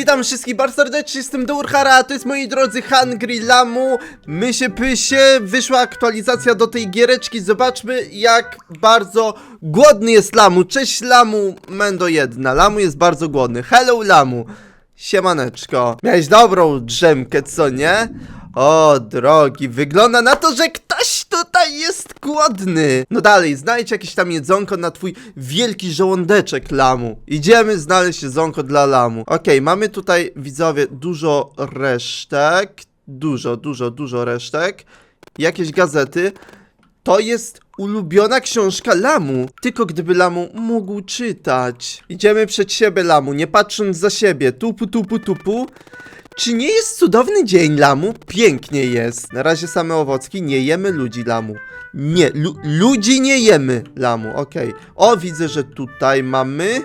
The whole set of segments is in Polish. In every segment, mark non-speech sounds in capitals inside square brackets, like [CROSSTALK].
Witam wszystkich bardzo serdecznie, jestem Durhara, a to jest moi drodzy Hungry Lamu. My się pysie, wyszła aktualizacja do tej giereczki, zobaczmy jak bardzo głodny jest Lamu. Cześć Lamu, Mendo jedna, Lamu jest bardzo głodny, hello Lamu. Siemaneczko, miałeś dobrą drzemkę, co nie? O, drogi, wygląda na to, że ktoś tutaj jest głodny. No dalej, znajdź jakieś tam jedzonko na twój wielki żołądeczek, lamu. Idziemy znaleźć jedzonko dla lamu. Okej, mamy tutaj, widzowie, dużo resztek. Dużo, dużo, dużo resztek. Jakieś gazety. To jest ulubiona książka Lamu. Tylko gdyby Lamu mógł czytać. Idziemy przed siebie, Lamu, nie patrząc za siebie. Tupu, tupu, tupu. Czy nie jest cudowny dzień, Lamu? Pięknie jest. Na razie same owocki, nie jemy ludzi, Lamu. Nie, lu ludzi nie jemy, Lamu, okej. O, widzę, że tutaj mamy...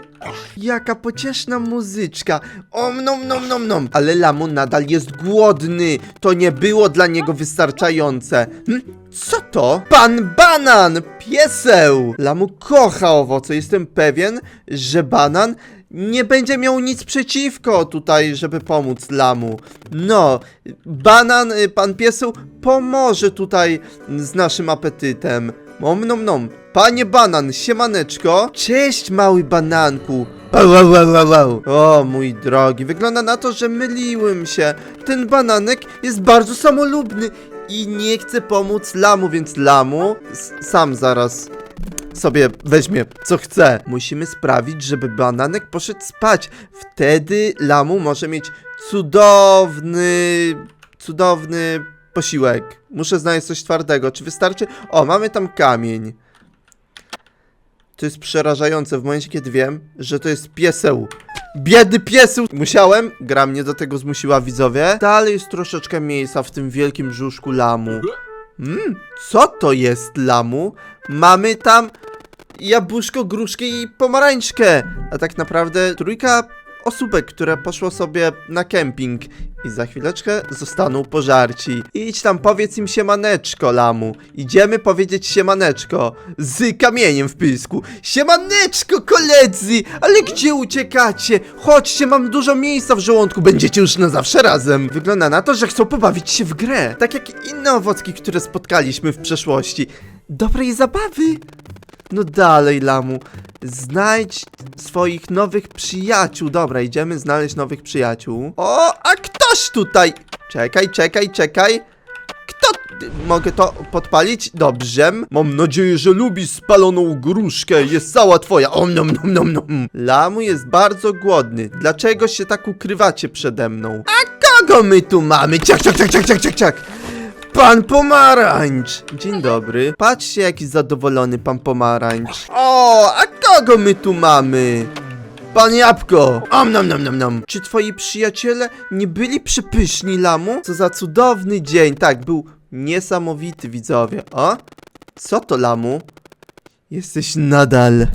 Jaka pocieszna muzyczka. Om nom nom nom nom. Ale Lamu nadal jest głodny. To nie było dla niego wystarczające. Hm? Co to? Pan Banan! Pieseł! Lamu kocha owoce. Jestem pewien, że banan nie będzie miał nic przeciwko tutaj, żeby pomóc Lamu. No, banan, y, pan pieseł pomoże tutaj z naszym apetytem. Om nom nom. Panie banan, siemaneczko. Cześć, mały bananku. O, mój drogi, wygląda na to, że myliłem się. Ten bananek jest bardzo samolubny i nie chce pomóc Lamu, więc Lamu sam zaraz sobie weźmie co chce. Musimy sprawić, żeby bananek poszedł spać. Wtedy Lamu może mieć cudowny, cudowny posiłek. Muszę znaleźć coś twardego. Czy wystarczy? O, mamy tam kamień. To jest przerażające w momencie, kiedy wiem, że to jest pieseł. Biedny pieseł! Musiałem, gra mnie do tego zmusiła widzowie. Dalej jest troszeczkę miejsca w tym wielkim brzuszku lamu. Mmm, co to jest lamu? Mamy tam jabłuszko, gruszkę i pomarańczkę. A tak naprawdę trójka osóbek, które poszło sobie na kemping i za chwileczkę zostaną pożarci. Idź tam, powiedz im siemaneczko, lamu. Idziemy powiedzieć siemaneczko z kamieniem w pysku. Siemaneczko, koledzy! Ale gdzie uciekacie? Chodźcie, mam dużo miejsca w żołądku, będziecie już na zawsze razem. Wygląda na to, że chcą pobawić się w grę. Tak jak inne owocki, które spotkaliśmy w przeszłości. Dobrej zabawy! No dalej, Lamu. Znajdź swoich nowych przyjaciół. Dobra, idziemy znaleźć nowych przyjaciół. O, a ktoś tutaj! Czekaj, czekaj, czekaj. Kto? Mogę to podpalić? Dobrze. Mam nadzieję, że lubisz spaloną gruszkę. Jest cała twoja. Om nom nom nom nom. Lamu jest bardzo głodny. Dlaczego się tak ukrywacie przede mną? A kogo my tu mamy? Ciak, ciak, ciak, ciak, ciak, ciak, ciak. Pan Pomarańcz! Dzień dobry. Patrzcie, jaki zadowolony pan Pomarańcz. O, a kogo my tu mamy? Pan Jabłko! Om nom nom nom nom. Czy twoi przyjaciele nie byli przypyszni, Lamu? Co za cudowny dzień. Tak, był niesamowity, widzowie. O? Co to, Lamu? Jesteś nadal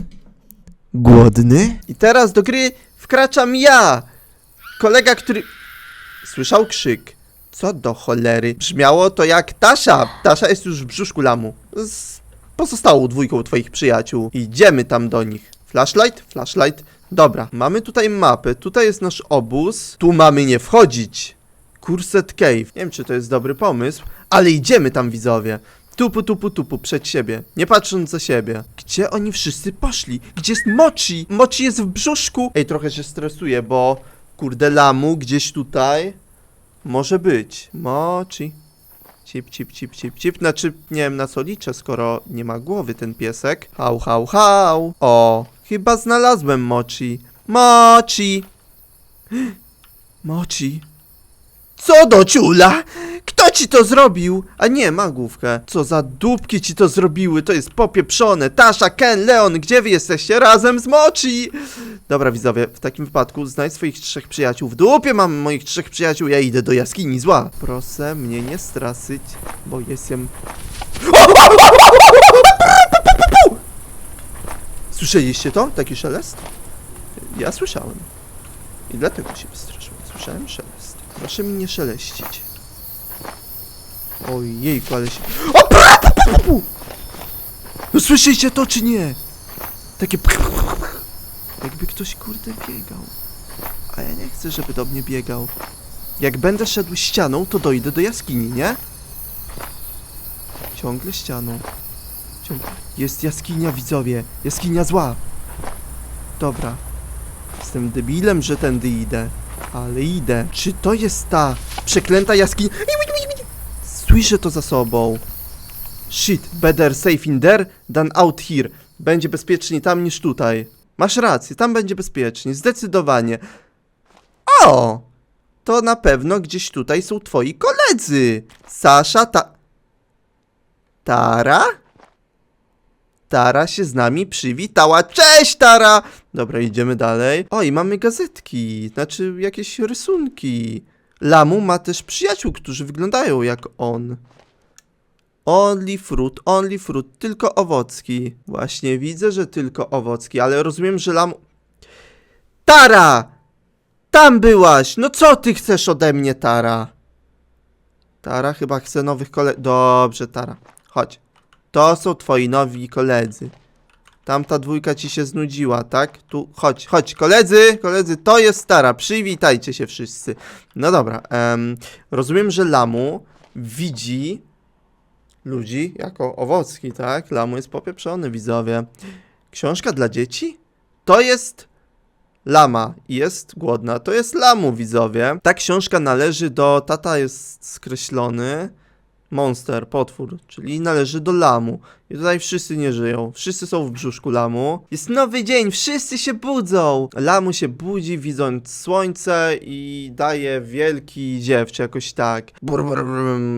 głodny? I teraz do gry wkraczam ja! Kolega, który... Słyszał krzyk. Co do cholery? Brzmiało to jak Tasza. Tasza jest już w brzuszku lamu. Z pozostałą dwójką twoich przyjaciół. Idziemy tam do nich. Flashlight? Flashlight. Dobra, mamy tutaj mapę. Tutaj jest nasz obóz. Tu mamy nie wchodzić. Kurset Cave. Nie wiem, czy to jest dobry pomysł, ale idziemy tam, widzowie. Tupu, tupu, tupu, przed siebie. Nie patrząc za siebie. Gdzie oni wszyscy poszli? Gdzie jest Mochi? Mochi jest w brzuszku. Ej, trochę się stresuję, bo... Kurde, lamu gdzieś tutaj... Może być. Mochi. Cip, cip, cip, cip, cip. Znaczy, nie wiem na co liczę, skoro nie ma głowy ten piesek. Hał, hał, hał. O, chyba znalazłem Mochi. Mochi. [GASPS] Mochi. Co do ciula? Kto ci to zrobił? A nie, ma główkę. Co za dupki ci to zrobiły? To jest popieprzone. Tasza, Ken, Leon, gdzie wy jesteście? Razem z Mochi! Dobra, widzowie, w takim wypadku znajdź swoich trzech przyjaciół. W dupie mam moich trzech przyjaciół, ja idę do jaskini zła. Proszę mnie nie strasyć, bo jestem... Słyszeliście to? Taki szelest? Ja słyszałem. I dlatego się wystraszyłem. Słyszałem szelest. Proszę mi nie szeleścić. Ojejku, ale się... O! pra- pu- pu- pu- pu! No słyszycie to czy nie? Takie... Jakby ktoś kurde biegał. A ja nie chcę, żeby do mnie biegał. Jak będę szedł ścianą, to dojdę do jaskini, nie? Ciągle ścianą. Ciągle. Jest jaskinia, widzowie. Jaskinia zła. Dobra. Jestem debilem, że tędy idę. Ale idę. Czy to jest ta przeklęta jaskinia? Słyszę to za sobą. Shit, better safe in there than out here. Będzie bezpieczniej tam niż tutaj. Masz rację, tam będzie bezpieczniej, zdecydowanie. O! To na pewno gdzieś tutaj są twoi koledzy. Sasza, ta... Tara? Tara się z nami przywitała. Cześć, Tara! Dobra, idziemy dalej. O, i mamy gazetki, znaczy jakieś rysunki. Lamu ma też przyjaciół, którzy wyglądają jak on. Only fruit, only fruit, tylko owocki. Właśnie widzę, że tylko owocki, ale rozumiem, że lam... Tara! Tam byłaś! No co ty chcesz ode mnie, Tara? Tara chyba chce nowych kole... Dobrze, Tara. Chodź. To są twoi nowi koledzy. Tamta dwójka ci się znudziła, tak? Tu, chodź, chodź, koledzy, koledzy, to jest Tara, przywitajcie się wszyscy. No dobra, em, rozumiem, że Lamu widzi ludzi jako owocki, tak? Lamu jest popieprzony, widzowie. Książka dla dzieci? To jest lama jest głodna. To jest lamu, widzowie. Ta książka należy do... Tata jest skreślony. Monster, potwór, czyli należy do lamu. I tutaj wszyscy nie żyją. Wszyscy są w brzuszku lamu. Jest nowy dzień, wszyscy się budzą. Lamu się budzi, widząc słońce i daje wielki ziew, czy jakoś tak. Bur,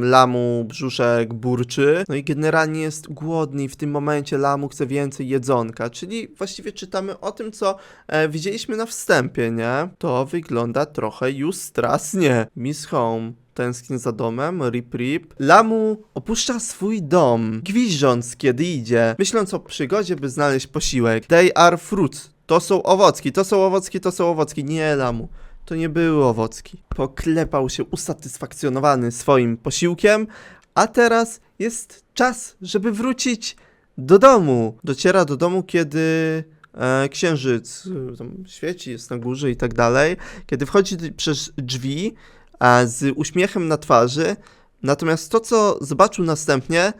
lamu brzuszek burczy. No i generalnie jest głodny i w tym momencie lamu chce więcej jedzonka. Czyli właściwie czytamy o tym, co e, widzieliśmy na wstępie, nie? To wygląda trochę już strasznie. Miss Home. Tęsknię za domem, rip rip. Lamu opuszcza swój dom, gwizdząc kiedy idzie, myśląc o przygodzie, by znaleźć posiłek. They are fruits. To są owocki, to są owocki, to są owocki. Nie, Lamu. To nie były owocki. Poklepał się usatysfakcjonowany swoim posiłkiem, a teraz jest czas, żeby wrócić do domu. Dociera do domu, kiedy e, księżyc e, tam świeci, jest na górze i tak dalej. Kiedy wchodzi przez drzwi, z uśmiechem na twarzy. Natomiast to, co zobaczył następnie,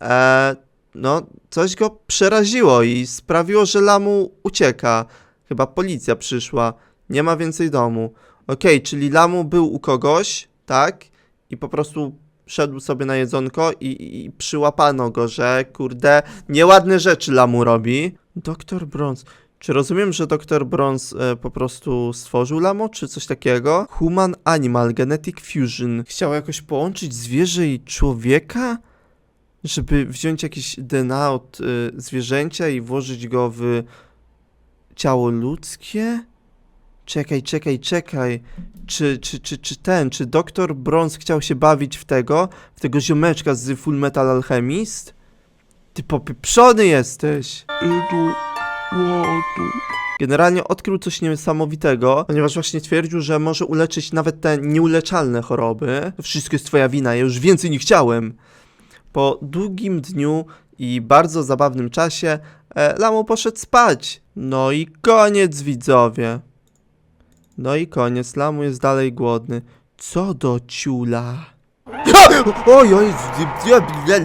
e, no, coś go przeraziło i sprawiło, że Lamu ucieka. Chyba policja przyszła, nie ma więcej domu. Okej, czyli Lamu był u kogoś, tak? I po prostu szedł sobie na jedzonko i, i, przyłapano go, że kurde, nieładne rzeczy Lamu robi. Doktor Bronze. Czy rozumiem, że Dr. Bronze e, po prostu stworzył lamo, czy coś takiego? Human Animal Genetic Fusion. Chciał jakoś połączyć zwierzę i człowieka? Żeby wziąć jakieś DNA od e, zwierzęcia i włożyć go w ciało ludzkie? Czekaj, czekaj, czekaj. Czy, czy, czy, czy ten, czy Dr. Bronze chciał się bawić w tego, w tego ziomeczka z Full Metal Alchemist? Ty popieprzony jesteś! Generalnie odkrył coś niesamowitego, ponieważ właśnie twierdził, że może uleczyć nawet te nieuleczalne choroby. Wszystko jest twoja wina, ja już więcej nie chciałem. Po długim dniu i bardzo zabawnym czasie e, Lamo poszedł spać. No i koniec, widzowie. No i koniec, Lamu jest dalej głodny. Co do ciula? [LAUGHS] Oj, oj,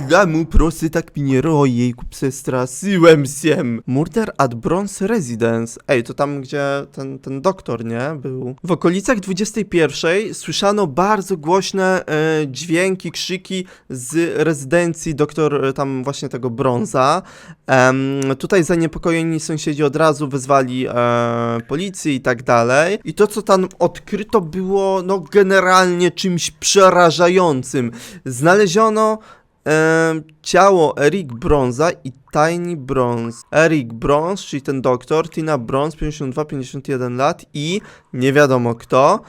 Lamu, proszę, tak mi nie rojejku, przestraszyłem się. Murder at Bronze Residence. Ej, to tam, gdzie ten, ten doktor, nie, był. W okolicach 21 słyszano bardzo głośne e, dźwięki, krzyki z rezydencji doktor, e, tam właśnie tego Bronza. Em, tutaj zaniepokojeni sąsiedzi od razu wezwali e, policję i tak dalej. I to, co tam odkryto, było no generalnie czymś przerażającym. Znaleziono e, ciało Eric Bronza i Tiny Bronze. Eric Bronze, czyli ten doktor, Tina Bronze, 52-51 lat i nie wiadomo kto,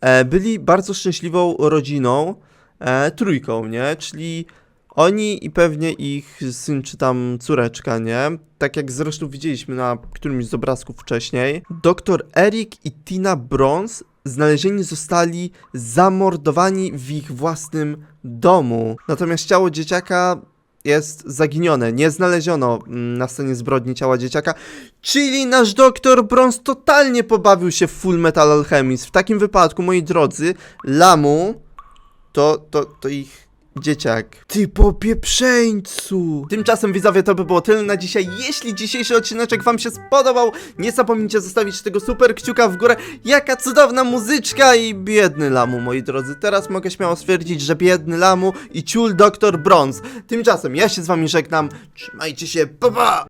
e, byli bardzo szczęśliwą rodziną, e, trójką, nie? Czyli oni i pewnie ich syn czy tam córeczka, nie? Tak jak zresztą widzieliśmy na którymś z obrazków wcześniej. Doktor Eric i Tina Bronze znalezieni zostali zamordowani w ich własnym domu. Natomiast ciało dzieciaka jest zaginione. Nie znaleziono mm, na scenie zbrodni ciała dzieciaka. Czyli nasz doktor Bronze totalnie pobawił się w Full Metal Alchemist. W takim wypadku, moi drodzy, Lamu to, to, to ich dzieciak. Ty popieprzeńcu! Tymczasem widzowie to by było tyle na dzisiaj. Jeśli dzisiejszy odcineczek wam się spodobał, nie zapomnijcie zostawić tego super kciuka w górę. Jaka cudowna muzyczka i biedny Lamu, moi drodzy. Teraz mogę śmiało stwierdzić, że biedny Lamu i ciul doktor Bronze. Tymczasem ja się z wami żegnam. Trzymajcie się, pa pa!